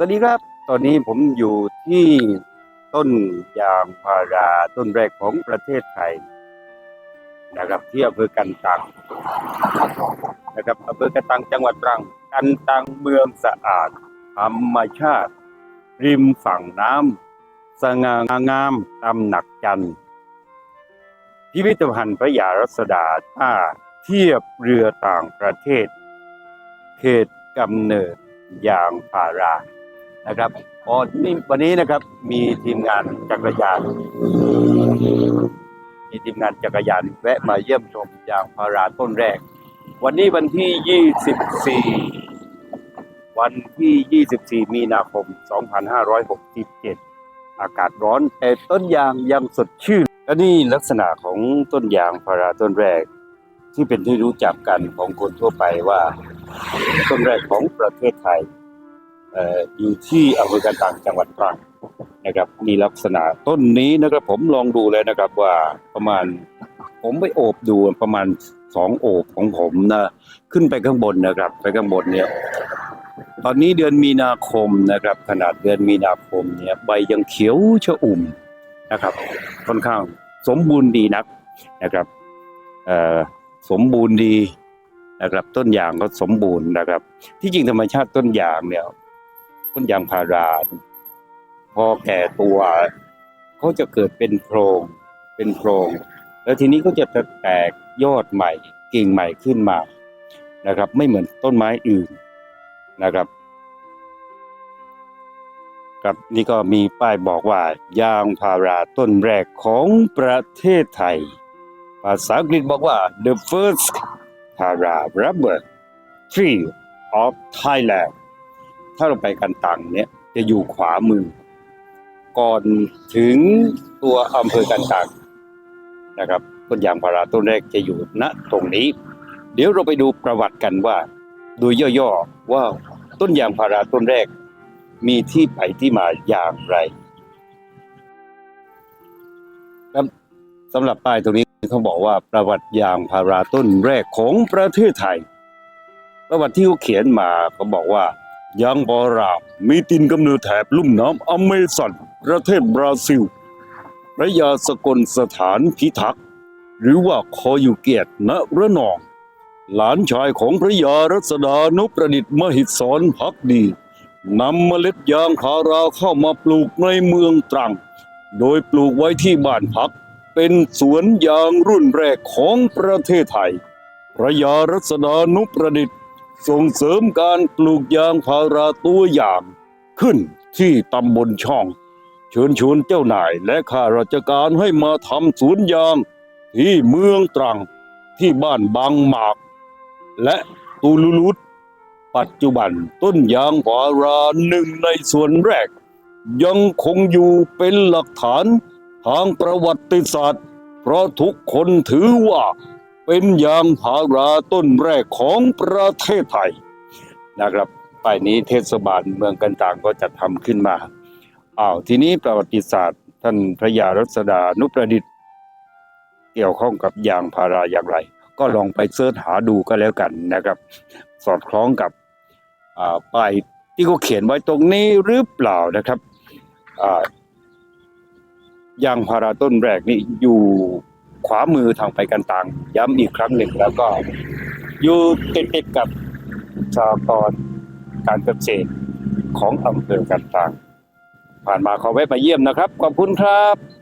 สวัสดีครับ ตอนนี้ผมอยู่ที่ต้นยางพาราต้นแรกของประเทศไทยนะครับที่อำเภอกันตังนะครับอำเภอกันตังจังหวัดตรัง กันตังเมืองสะอาดธรรมชาติ ริมฝั่งน้ำสง่างามตำหนักจันทร์พิพิธภัณฑ์พระยารัศดาท่าเทียบเรือต่างประเทศ เขตกำเนิดยางพารา นะครับอ๋อนี่วันนี้นะครับมีทีมงานจักรยาน มีทีมงานจักรยานแวะมาเยี่ยมชมยางพาราต้นแรก วันนี้วันที่ 24 วันที่ 24 มีนาคม 2567 อากาศร้อนแต่ต้นยางยังสดชื่น และนี่ลักษณะของต้นยางพาราต้นแรก ที่เป็นที่รู้จักกันของคนทั่วไปว่า ต้นแรกของประเทศไทย อยู่ที่อำเภอกันตังจังหวัดตรังนะครับ มีลักษณะต้นนี้นะครับ ผมลองดูเลยนะครับว่าประมาณ ผมไปโอบดูประมาณสองโอบของผมนะขึ้นไปข้างบนนะครับ ไปข้างบนเนี่ย ตอนนี้เดือนมีนาคมนะครับ ขนาดเดือนมีนาคมเนี่ยใบยังเขียวชอุ่มนะครับ ค่อนข้างสมบูรณ์ดีนักนะครับสมบูรณ์ดีนะครับต้นยางก็สมบูรณ์นะครับ ที่จริงธรรมชาติต้นยางเนี่ย นยางพารา พอแก่ตัวเขาจะเกิดเป็นโพรงเป็นโพรงแล้วทีนี้ก็จะแตกยอดใหม่กิ่งใหม่ขึ้นมานะครับ ไม่เหมือนต้นไม้อื่นนะครับครับนี่ก็มีป้ายบอกว่ายางพาราต้นแรกของประเทศไทย ภาษาอังกฤษบอกว่า the first para rubber tree of Thailand ถ้าเราไปกันตังเนี่ยจะอยู่ขวามือ ก่อนถึงตัวอำเภอกันตังนะครับต้นยางพาราต้นแรกจะอยู่ณตรงนี้ เดี๋ยวเราไปดูประวัติกันว่า โดยย่อๆว่าต้นยางพาราต้นแรก มีที่ไปที่มาอย่างไรครับสำหรับป้ายตรงนี้เขาบอกว่าประวัติยางพาราต้นแรกของประเทศไทย ประวัติที่เขาเขียนมาเขาบอกว่า ยางพารามีตินกำเนิดแถบลุ่มน้ำอเมซอนประเทศบราซิล พระยาสกลสถานพิทักษ์ หรือว่าคออยู่เกียรติณระนอง หลานชายของพระยารัศดานุประดิษฐ์มหิดสอนพักดีนำเมล็ดยางพาราเข้ามาปลูกในเมืองตรัง โดยปลูกไว้ที่บ้านพัก เป็นสวนยางรุ่นแรกของประเทศไทย พระยารัศดานุประดิษฐ์ ส่งเสริมการปลูกยางพาราตัวอย่างขึ้นที่ตำบลช่อง เชิญชวนเจ้านายและข้าราชการให้มาทำสวนยางที่เมืองตรังที่บ้านบางหมาก และตูลูลุดปัจจุบันต้นยางพาราหนึ่งในส่วนแรก ยังคงอยู่เป็นหลักฐานทางประวัติศาสตร์ เพราะทุกคนถือว่า เป็นยางพาราต้นแรกของประเทศไทยนะครับป้ายนี้เทศบาลเมืองกันตางก็จะทำขึ้นมาอ้าวทีนี้ประวัติศาสตร์ ท่านพระยารัศดานุประดิษฐ์ เกี่ยวข้องกับยางพาราอย่างไร ก็ลองไปเสิร์ชหาดูก็แล้วกันนะครับ สอดคล้องกับป้ายที่เขาเขียนไว้ตรงนี้หรือเปล่านะครับยางพาราต้นแรกนี่อยู่ ขวามือทางไปกันตังย้ำอีกครั้งหนึ่งแล้วก็อยู่ติดๆกับสากรการเกษตรของอำเภอกันตังผ่านมาขอแวะมาเยี่ยมนะครับ ขอบคุณครับ